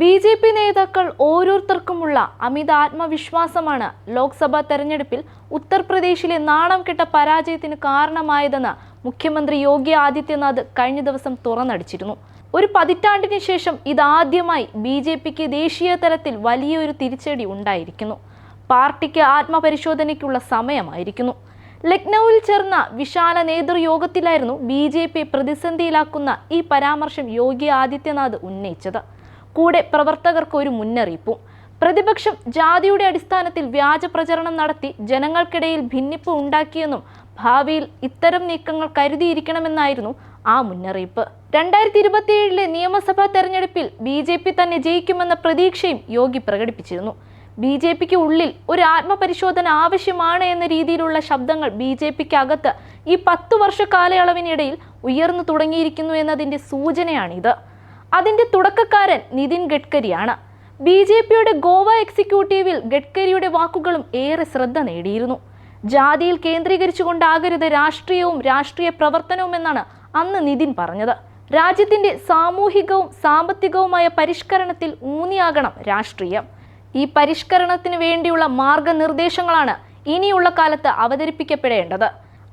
B J P നേതാക്കൾ ഓരോരുത്തർക്കുമുള്ള അമിത ആത്മവിശ്വാസമാണ് ലോക്സഭാ തെരഞ്ഞെടുപ്പിൽ ഉത്തർപ്രദേശിലെ നാണം കെട്ട പരാജയത്തിന് കാരണമായതെന്ന് മുഖ്യമന്ത്രി യോഗി ആദിത്യനാഥ് കഴിഞ്ഞ ദിവസം തുറന്നടിച്ചിരുന്നു. ഒരു പതിറ്റാണ്ടിന് ശേഷം ഇതാദ്യമായി ബി ജെ പിക്ക് ദേശീയ തലത്തിൽ വലിയൊരു തിരിച്ചടി ഉണ്ടായിരിക്കുന്നു. പാർട്ടിക്ക് ആത്മപരിശോധനയ്ക്കുള്ള സമയമായിരിക്കുന്നു. ലക്നൌവിൽ ചേർന്ന വിശാല നേതൃയോഗത്തിലായിരുന്നു ബി ജെ പി പ്രതിസന്ധിയിലാക്കുന്ന ഈ പരാമർശം യോഗി ആദിത്യനാഥ് ഉന്നയിച്ചത്. കൂടെ പ്രവർത്തകർക്ക് ഒരു മുന്നറിയിപ്പും. പ്രതിപക്ഷം ജാതിയുടെ അടിസ്ഥാനത്തിൽ വ്യാജ പ്രചരണം നടത്തി ജനങ്ങൾക്കിടയിൽ ഭിന്നിപ്പ് ഉണ്ടാക്കിയെന്നും ഭാവിയിൽ ഇത്തരം നീക്കങ്ങൾ കരുതിയിരിക്കണമെന്നായിരുന്നു ആ മുന്നറിയിപ്പ്. രണ്ടായിരത്തി ഇരുപത്തിയേഴിലെ നിയമസഭാ തെരഞ്ഞെടുപ്പിൽ ബി ജെ പി തന്നെ ജയിക്കുമെന്ന പ്രതീക്ഷയും യോഗി പ്രകടിപ്പിച്ചിരുന്നു. ബി ജെ പിക്ക് ഉള്ളിൽ ഒരു ആത്മപരിശോധന ആവശ്യമാണ് എന്ന രീതിയിലുള്ള ശബ്ദങ്ങൾ ബി ജെ പിക്ക് അകത്ത് ഈ പത്തു വർഷ കാലയളവിനിടയിൽ ഉയർന്നു തുടങ്ങിയിരിക്കുന്നു എന്നതിന്റെ സൂചനയാണിത്. അതിന്റെ തുടക്കക്കാരൻ നിതിൻ ഗഡ്കരിയാണ്. ബി ജെ പിയുടെ ഗോവ എക്സിക്യൂട്ടീവിൽ ഗഡ്കരിയുടെ വാക്കുകളും ഏറെ ശ്രദ്ധ നേടിയിരുന്നു. ജാതിയിൽ കേന്ദ്രീകരിച്ചുകൊണ്ടാകരുത് രാഷ്ട്രീയവും രാഷ്ട്രീയ പ്രവർത്തനവും എന്നാണ് അന്ന് നിതിൻ പറഞ്ഞത്. രാജ്യത്തിന്റെ സാമൂഹികവും സാമ്പത്തികവുമായ പരിഷ്കരണത്തിൽ ഊന്നിയാകണം രാഷ്ട്രീയം. ഈ പരിഷ്കരണത്തിന് വേണ്ടിയുള്ള മാർഗനിർദ്ദേശങ്ങളാണ് ഇനിയുള്ള കാലത്ത് അവതരിപ്പിക്കപ്പെടേണ്ടത്.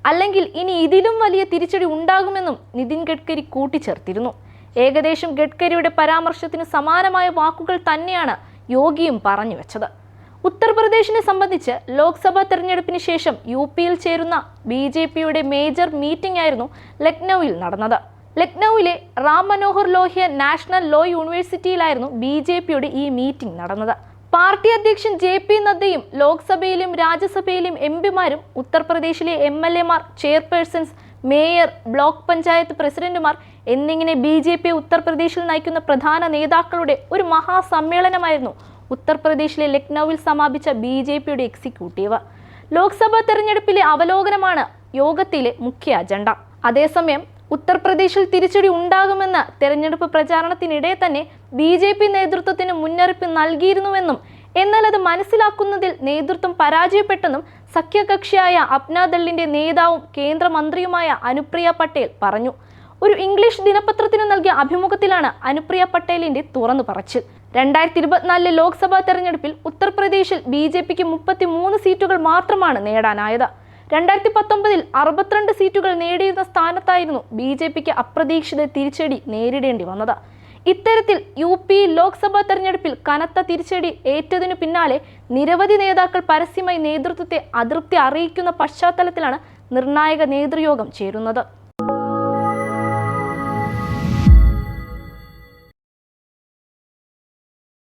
അല്ലെങ്കിൽ ഇനി ഇതിലും വലിയ തിരിച്ചടി ഉണ്ടാകുമെന്നും നിതിൻ ഗഡ്കരി കൂട്ടിച്ചേർത്തിരുന്നു. ഏകദേശം ഗഡ്കരിയുടെ പരാമർശത്തിന് സമാനമായ വാക്കുകൾ തന്നെയാണ് യോഗിയും പറഞ്ഞു വെച്ചത്. ഉത്തർപ്രദേശിനെ സംബന്ധിച്ച് ലോക്സഭാ തെരഞ്ഞെടുപ്പിന് ശേഷം യു പിയിൽ ചേരുന്ന ബി ജെ പിയുടെ മേജർ മീറ്റിംഗ് ആയിരുന്നു ലക്നൌവിൽ നടന്നത്. ലക്നൌവിലെ റാം മനോഹർ ലോഹ്യ നാഷണൽ ലോ യൂണിവേഴ്സിറ്റിയിലായിരുന്നു ബി ജെ പിയുടെ ഈ മീറ്റിംഗ് നടന്നത്. പാർട്ടി അധ്യക്ഷൻ ജെ പി നദ്ദയും ലോക്സഭയിലും രാജ്യസഭയിലും എം പിമാരും ഉത്തർപ്രദേശിലെ എം എൽ എമാർ ചെയർപേഴ്സൺസ് മേയർ ബ്ലോക്ക് പഞ്ചായത്ത് പ്രസിഡന്റുമാർ എന്നിങ്ങനെ ബി ജെ പി ഉത്തർപ്രദേശിൽ നയിക്കുന്ന പ്രധാന നേതാക്കളുടെ ഒരു മഹാസമ്മേളനമായിരുന്നു ഉത്തർപ്രദേശിലെ ലക്നൌവിൽ സമാപിച്ച ബി ജെ പിയുടെ എക്സിക്യൂട്ടീവ്. ലോക്സഭാ തെരഞ്ഞെടുപ്പിലെ അവലോകനമാണ് യോഗത്തിലെ മുഖ്യ അജണ്ട. അതേസമയം ഉത്തർപ്രദേശിൽ തിരിച്ചടി ഉണ്ടാകുമെന്ന് തെരഞ്ഞെടുപ്പ് പ്രചാരണത്തിനിടെ തന്നെ ബി നേതൃത്വത്തിന് മുന്നറിയിപ്പ് നൽകിയിരുന്നുവെന്നും എന്നാൽ അത് മനസ്സിലാക്കുന്നതിൽ നേതൃത്വം പരാജയപ്പെട്ടെന്നും സഖ്യകക്ഷിയായ അപ്നാദളിന്റെ നേതാവും കേന്ദ്രമന്ത്രിയുമായ അനുപ്രിയ പട്ടേൽ പറഞ്ഞു. ഒരു ഇംഗ്ലീഷ് ദിനപത്രത്തിന് നൽകിയ അഭിമുഖത്തിലാണ് അനുപ്രിയ പട്ടേലിന്റെ തുറന്നു പറച്ചിൽ. രണ്ടായിരത്തി ഇരുപത്തിനാലിലെ ലോക്സഭാ തെരഞ്ഞെടുപ്പിൽ ഉത്തർപ്രദേശിൽ ബി ജെ പിക്ക് മുപ്പത്തി മൂന്ന് സീറ്റുകൾ മാത്രമാണ് നേടാനായത്. രണ്ടായിരത്തി പത്തൊമ്പതിൽ അറുപത്തിരണ്ട് സീറ്റുകൾ നേടിയിരുന്ന സ്ഥാനത്തായിരുന്നു ബി ജെ പിക്ക് അപ്രതീക്ഷിത തിരിച്ചടി നേരിടേണ്ടി വന്നത്. ഇത്തരത്തിൽ യു പി ലോക്സഭാ തെരഞ്ഞെടുപ്പിൽ കനത്ത തിരിച്ചടി ഏറ്റതിനു പിന്നാലെ നിരവധി നേതാക്കൾ പരസ്യമായി നേതൃത്വത്തെ അതൃപ്തി അറിയിക്കുന്ന പശ്ചാത്തലത്തിലാണ് നിർണായക നേതൃയോഗം ചേരുന്നത്.